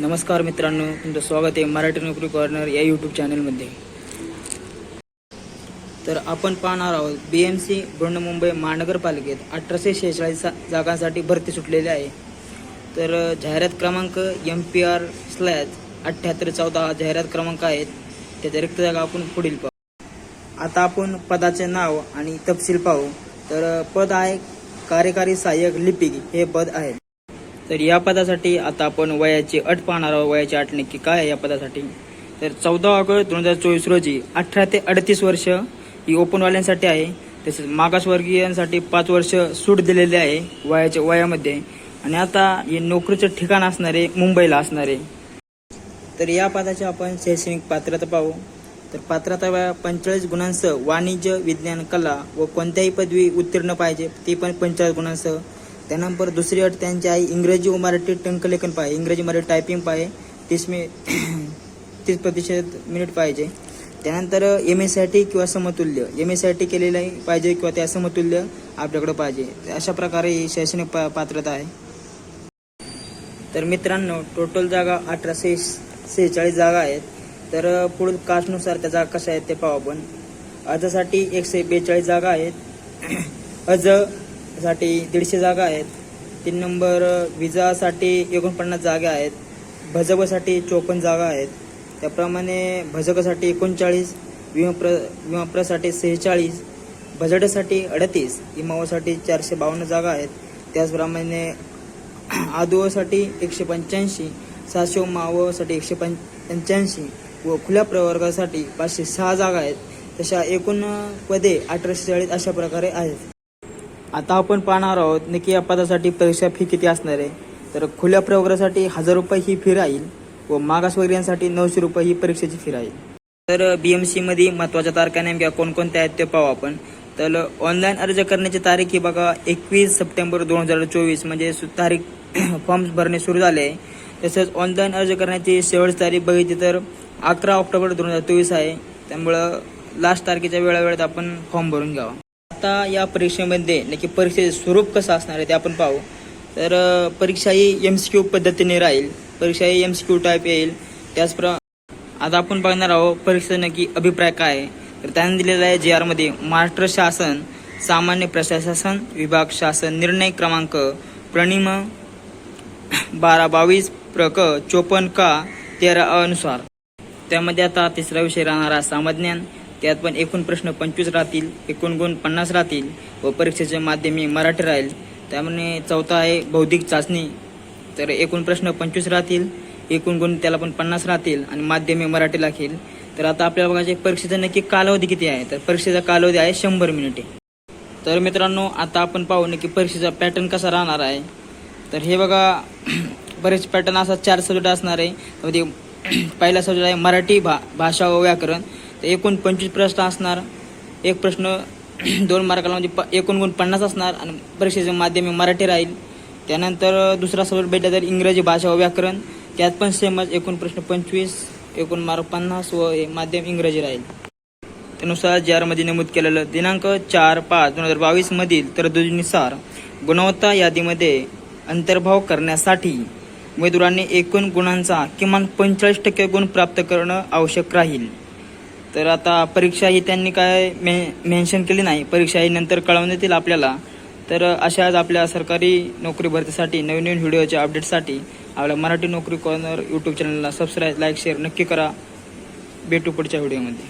नमस्कार मित्रांनो तुमचं स्वागत आहे मराठी नोकरी कॉर्नर या यूट्यूब चॅनलमध्ये. तर आपण पाहणार आहोत बी एम सी बृहन्मुंबई महानगरपालिकेत अठराशे शेहेचाळीस जागांसाठी भरती सुटलेली आहे. तर जाहिरात क्रमांक एम पी आर स्लॅज अठ्ठ्याहत्तर चौदा हा जाहिरात क्रमांक आहेत त्याच्या रिक्त जागा आपण पुढील पाहू. आता आपण पदाचे नाव आणि तपशील पाहू. तर पद आहे कार्यकारी सहाय्यक लिपिक. हे पद आहे. तर या पदासाठी आता आपण वयाची अट पाहणार आहोत. वयाची अट नक्की काय आहे या पदासाठी? तर चौदा ऑगस्ट दोन हजार चोवीस रोजी अठरा ते अडतीस वर्ष ही ओपनवाल्यांसाठी आहे. तसेच मागासवर्गीयांसाठी पाच वर्ष सूट दिलेली आहे वयाच्या वयामध्ये. आणि आता हे नोकरीचं ठिकाण असणारे मुंबईला असणारे. तर या पदाची आपण शैक्षणिक पात्रता पाहू. तर पात्रता वया पंचेचाळीस गुणांसह वाणिज्य विज्ञान कला व कोणत्याही पदवी उत्तीर्ण पाहिजे ती पण पंचेचाळीस गुणांसह त्यानंतर दुसरी अट त्यांची आहे इंग्रजी व मराठी टंकलेखन पाहिजे इंग्रजी मराठी टायपिंग पाहिजे तीस मि तीस प्रतिशत मिनिट पाहिजे. त्यानंतर एम एसाठी किंवा समतुल्य. एम एसाठी केलेलं पाहिजे किंवा त्या समतुल्य आपल्याकडं पाहिजे. अशा प्रकारे ही शैक्षणिक पा पात्रता आहे. तर मित्रांनो टोटल जागा अठराशे सेहेचाळीस जागा आहेत. तर पुढील कास्टनुसार त्या जागा कशा आहेत ते पाहू आपण. अर्जासाठी एकशे बेचाळीस जागा आहेत. अर्ज साठी दीडशे जागा आहेत. तीन नंबर विजासाठी एकोणपन्नास जागा आहेत. भजकसाठी चोपन्न जागा आहेत. त्याप्रमाणे भजकासाठी एकोणचाळीस विमाप्र विमाप्रसाठी सेहेचाळीस भजडसाठी अडतीस इमावासाठी चारशे बावन्न जागा आहेत. त्याचप्रमाणे आदुवासाठी एकशे पंच्याऐंशी सहाशे मावसाठी एकशे पं पंच्याऐंशी व खुल्या प्रवर्गासाठी पाचशे सहा जागा आहेत. तशा एकूण पदे अठराशे चाळीस अशा प्रकारे आहेत. आता आपण पाहणार आहोत नक्की या पदासाठी परीक्षा फी किती असणार आहे. तर खुल्या प्रवर्गासाठी हजार रुपये ही फी राहील व मागासवर्गीयांसाठी नऊशे रुपये ही परीक्षेची फी राहील. तर बी एम सीमध्ये महत्त्वाच्या तारखा नेमक्या कोणकोणत्या आहेत ते पाहू आपण. तर ऑनलाईन अर्ज करण्याची तारीख ही बघा एकवीस सप्टेंबर दोन हजार चोवीस म्हणजे सु- तारीख फॉर्म भरणे सुरू झाले आहे. तसंच ऑनलाईन अर्ज करण्याची शेवटची तारीख बघितली तर अकरा ऑक्टोबर दोन हजार चोवीस आहे. त्यामुळं लास्ट तारखेच्या वेळावेळेत आपण फॉर्म भरून घ्यावा. आता या परीक्षेमध्ये नक्की परीक्षेचे स्वरूप कसं असणार आहे ते आपण पाहू. तर परीक्षा ही एम सी क्यू पद्धतीने राहील. परीक्षा ही एम सी क्यू टाईप येईल. त्याचप्र आता आपण बघणार आहोत परीक्षेचा नक्की अभिप्राय काय आहे. तर त्याने दिलेला आहे जे आरमध्ये महाराष्ट्र शासन सामान्य प्रशासन विभाग शासन निर्णय क्रमांक प्रणिम बारा बावीस प्रक चोपन्न का तेरा अनुसार. त्यामध्ये आता तिसरा विषय राहणारा सामाज्ञान त्यात पण एकूण प्रश्न पंचवीस राहतील एकूण गुण पन्नास राहतील व परीक्षेचे माध्यमी मराठी राहील. त्यामुळे चौथा आहे बौद्धिक चाचणी. तर एकूण प्रश्न पंचवीस राहतील एकूण गुण त्याला पण पन्नास राहतील आणि माध्यमी मराठी लागेल. तर आता आपल्याला बघायचे परीक्षेचा नक्की कालावधी किती आहे? तर परीक्षेचा कालावधी आहे शंभर मिनिटे. तर मित्रांनो आता आपण पाहू नक्की परीक्षेचा पॅटर्न कसा राहणार आहे. तर हे बघा बरेच पॅटर्न असा चार सब्जेक्ट असणार आहे. त्यामध्ये पहिला सब्जेक्ट आहे मराठी भा भाषा व व्याकरण. तर एकूण पंचवीस प्रश्न असणार. एक प्रश्न दोन मार्काला म्हणजे प एकूण गुण पन्नास असणार आणि परीक्षेचे माध्यम मराठी राहील. त्यानंतर दुसरा सब्जेक्ट भेटला तर इंग्रजी भाषा व व्याकरण. त्यात पण सेमच एकूण प्रश्न पंचवीस एकूण मार्क पन्नास व हे माध्यम इंग्रजी राहील. त्यानुसार जे आरमध्ये नमूद केलेलं दिनांक चार पाच दोन हजार बावीसमधील तरतुदीनुसार गुणवत्ता यादीमध्ये अंतर्भाव करण्यासाठी उमेदवारांनी एकूण गुणांचा किमान पंचेचाळीस टक्के गुण प्राप्त करणं आवश्यक राहील. तर आता परीक्षा ही त्यांनी काय मे मेन्शन केली नाही. परीक्षा ही नंतर कळवण्यात येतील आपल्याला. तर अशाच आपल्या सरकारी नोकरी भरतीसाठी नवीन नवीन व्हिडिओच्या अपडेटसाठी आपल्या मराठी नोकरी कॉर्नर यूट्यूब चॅनलला सबस्क्राईब लाईक शेअर नक्की करा. भेटू पुढच्या व्हिडिओमध्ये.